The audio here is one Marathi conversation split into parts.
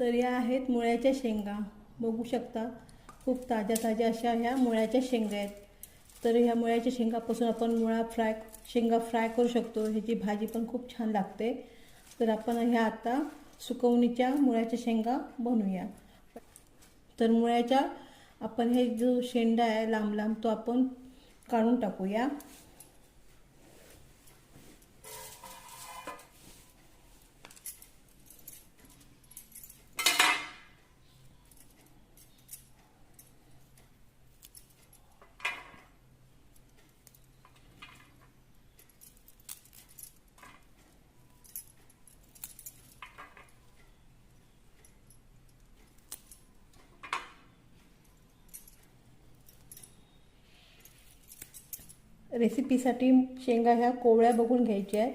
तर या आहेत मुळ्याच्या शेंगा. बघू शकता खूप ताज्या ताज्या अशा ह्या मुळ्याच्या शेंगा आहेत. तर ह्या मुळ्याच्या शेंगापासून आपण मुळा फ्राय शेंगा फ्राय करू शकतो. ह्याची भाजी पण खूप छान लागते. तर आपण ह्या आता सुकवणीच्या मुळ्याच्या शेंगा बनवूया. तर मुळ्याच्या आपण हे जो शेंडा आहे लांब लांब तो आपण काढून टाकूया. रेसिपीसाठी शेंगा ह्या कोवळ्या बघून घ्यायच्या आहेत.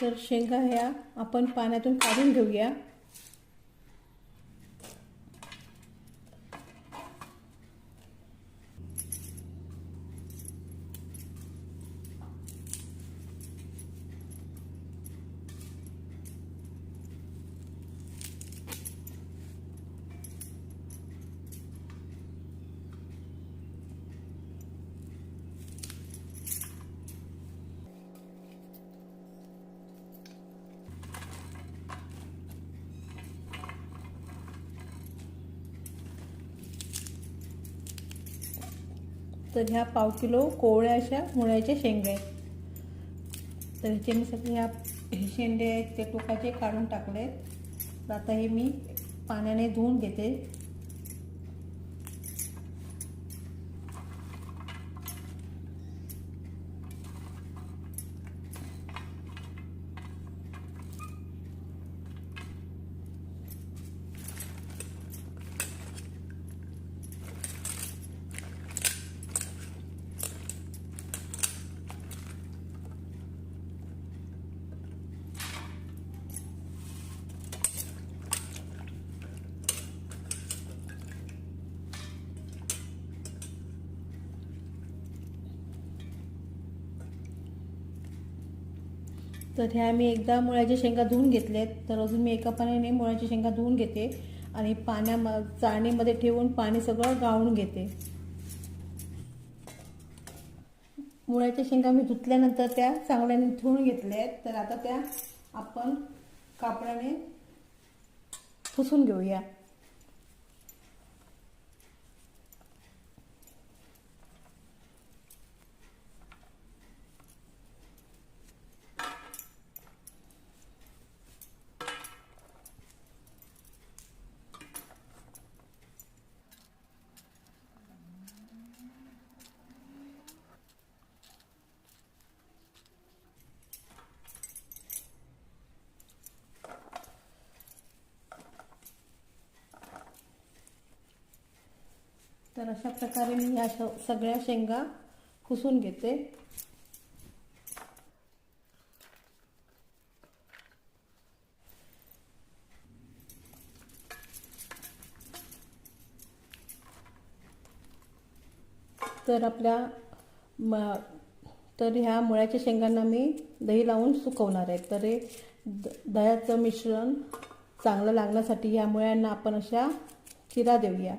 तर शेंगा ह्या आपण पाण्यातून काढून घेऊया. तर ह्या पाव किलो कोवळ्या अशा मुळ्याच्या शेंगा आहेत. तर ह्याचे मी सगळे ह्या हे शेंडे आहेत ते टोकाचे काढून टाकले तर आता हे मी पाण्याने धुवून घेते. तर ह्या मी एकदा मुळ्याच्या शेंगा धुवून घेतल्यात तर अजून मी एका पाण्याने मुळ्याच्या शेंगा धुवून घेते. आणि पाण्या चाळणीमध्ये ठेवून पाणी सगळं गाळून घेते. मुळ्याच्या शेंगा मी धुतल्यानंतर त्या चांगल्याने धुवून घेतल्या आहेत तर आता त्या आपण कापडाने पुसून घेऊया. तर अशा प्रकारे मी ह्या श सगळ्या शेंगा पुसून घेते. तर आपल्या म तर ह्या मुळ्याच्या शेंगांना मी दही लावून सुकवणार आहे. तर हे द दह्याचं मिश्रण चांगलं लागण्यासाठी ह्या मुळ्यांना आपण अशा चिरा देऊया.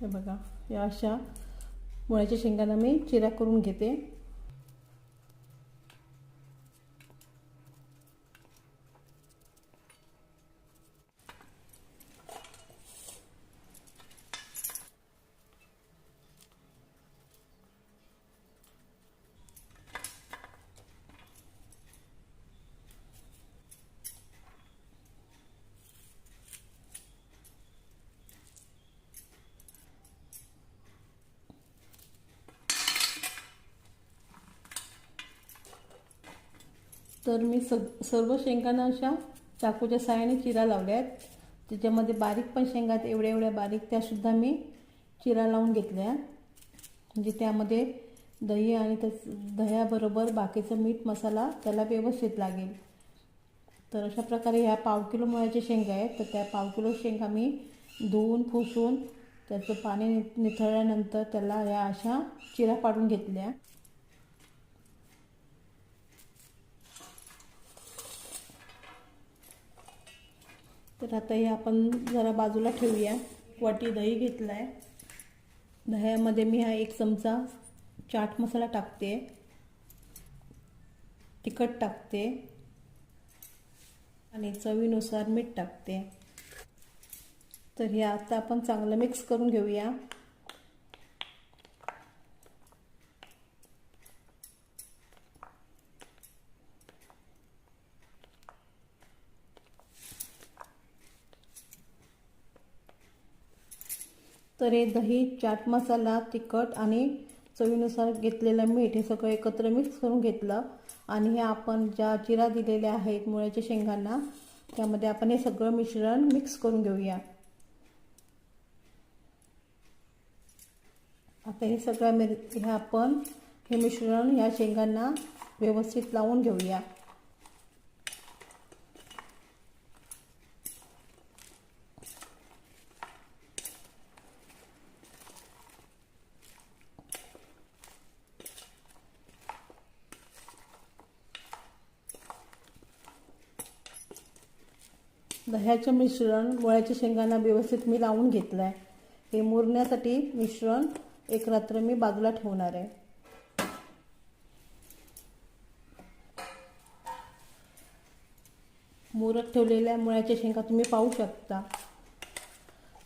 हे बघा या अशा मुळ्याच्या शेंगांना मी चिरा करून घेते. तर मी सग सर्व शेंगांना अशा चाकूच्या साहाय्याने चिरा लावल्या आहेत. त्याच्यामध्ये बारीक पण शेंगा आहेत एवढ्या एवढ्या बारीक त्यासुद्धा मी चिरा लावून घेतल्या म्हणजे त्यामध्ये दही आणि त्या दह्याबरोबर बाकीचं मीठ मसाला त्याला व्यवस्थित लागेल. तर अशा प्रकारे ह्या पाव किलो मुळ्याच्या शेंगा आहेत. तर त्या पाव किलो शेंगा मी धुवून पुसून त्याचं पाणी नि निथळल्यानंतर त्याला ह्या अशा चिरा पाडून घेतल्या. तर आता हे आपण जरा बाजूला ठेवूया. वाटी दही घेतला आहे दह्यामध्ये मी हा एक चमचा चाट मसाला टाकते. तिखट टाकते. आणि चवीनुसार मीठ टाकते. तर हे आता आपण चांगलं मिक्स करून घेऊया. तर हे दही चाट मसाला तिखट आणि चवीनुसार घेतलेलं मीठ हे सगळं एकत्र मिक्स करून घेतलं. आणि हे आपण ज्या जिरा दिलेल्या आहेत मुळ्याच्या शेंगांना त्यामध्ये आपण हे सगळं मिश्रण मिक्स करून घेऊया. आता हे सगळं मिर हे आपण हे मिश्रण ह्या शेंगांना व्यवस्थित लावून घेऊया. दह्याचं मिश्रण मुळ्याच्या शेंगांना व्यवस्थित मी लावून घेतलं आहे हे मुरण्यासाठी मिश्रण एक रात्र मी बाजूला ठेवणार आहे. मुरत ठेवलेल्या मुळ्याच्या शेंगा तुम्ही पाहू शकता.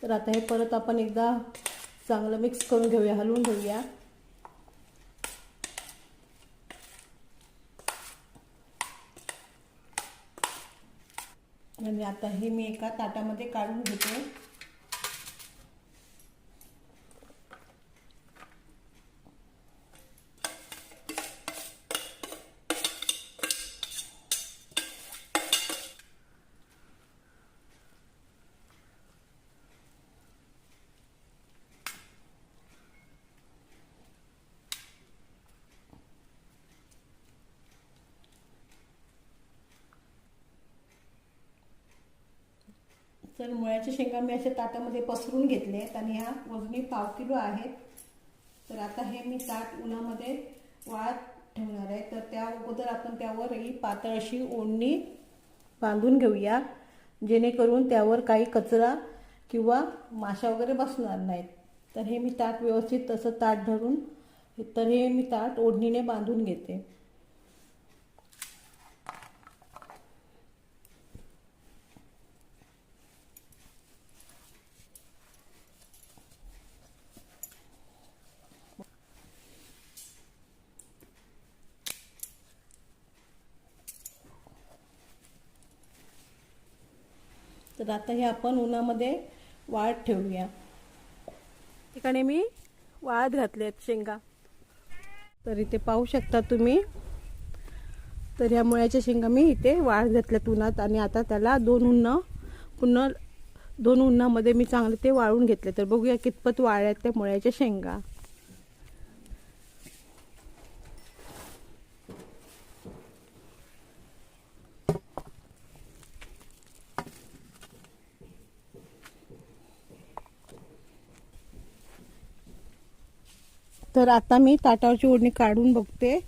तर आता हे परत आपण एकदा चांगलं मिक्स करून घेऊया हलवून घेऊया आणि आता हे मी एका ताटामध्ये काढून घेते. तर मुळ्याच्या शेंगा मी अशा ताटामध्ये पसरून घेतले आहेत आणि ह्या वजनी पाव किलो आहेत तर आता हे मी ताट उन्हामध्ये वाळत ठेवणार आहे. तर त्या अगोदर आपण त्यावर ही पातळ अशी ओढणी बांधून घेऊया जेणेकरून त्यावर काही कचरा किंवा माशा वगैरे बसणार नाहीत. तर हे मी ताट व्यवस्थित तसं ताट धरून तर हे मी ताट ओढणीने बांधून घेते. तर आता हे आपण उन्हामध्ये वाळत ठेवूया. ठिकाणी मी वाळत घातले आहेत शेंगा. तर इथे पाहू शकता तुम्ही. तर ह्या मुळ्याच्या शेंगा मी इथे वाळत घातल्यात उन्हात आणि आता त्याला दोन उन्हा पुन्हा दोन उन्हामध्ये मी चांगले ते वाळून घेतले. तर बघूया कितपत वाळ्यात त्या मुळ्याच्या शेंगा. तर आता मी ताटावरची ओढणी काढून बघते.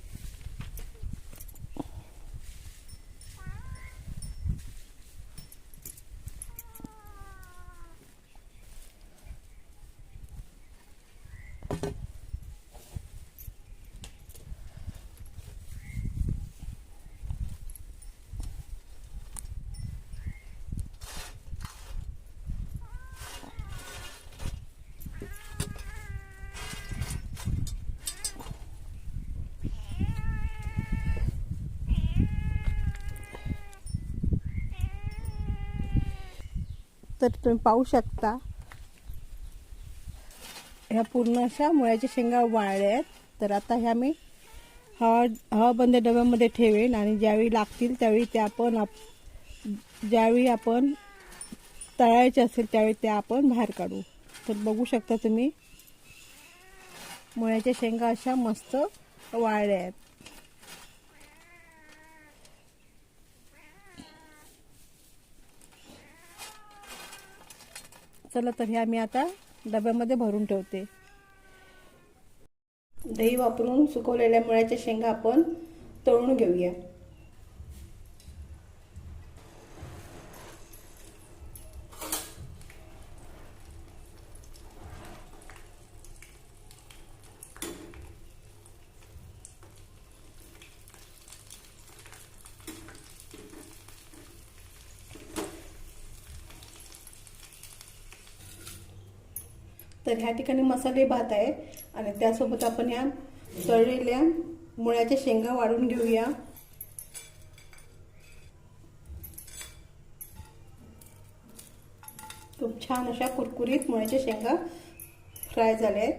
तर तुम्ही पाहू शकता. ह्या पूर्ण अशा मुळ्याच्या शेंगा वाळल्या आहेत. तर आता ह्या मी हवा हवाबंद डब्यामध्ये ठेवेन आणि ज्यावेळी लागतील त्यावेळी त्या आपण आप ज्यावेळी आपण तळायचे असेल त्यावेळी त्या आपण बाहेर काढू. तर बघू शकता तुम्ही मुळ्याच्या शेंगा अशा मस्त वाळल्या आहेत. चला तर हे आम्ही आता डब्यामध्ये भरून ठेवते. दही वापरून सुकवलेल्या मुळ्याच्या शेंगा आपण तळून घेऊया. तर ह्या ठिकाणी मसाले भात आहे. आणि त्यासोबत आपण या तळलेल्या मुळ्याच्या शेंगा वाढून घेऊया. खूप छान अशा कुरकुरीत मुळ्याच्या शेंगा फ्राय झाल्या आहेत.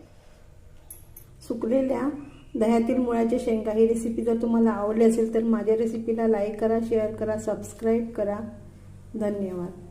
सुकलेल्या दह्यातील मुळ्याच्या शेंगा ही रेसिपी जर तुम्हाला आवडली असेल तर माझ्या रेसिपीला लाईक करा शेअर करा सबस्क्राईब करा. धन्यवाद.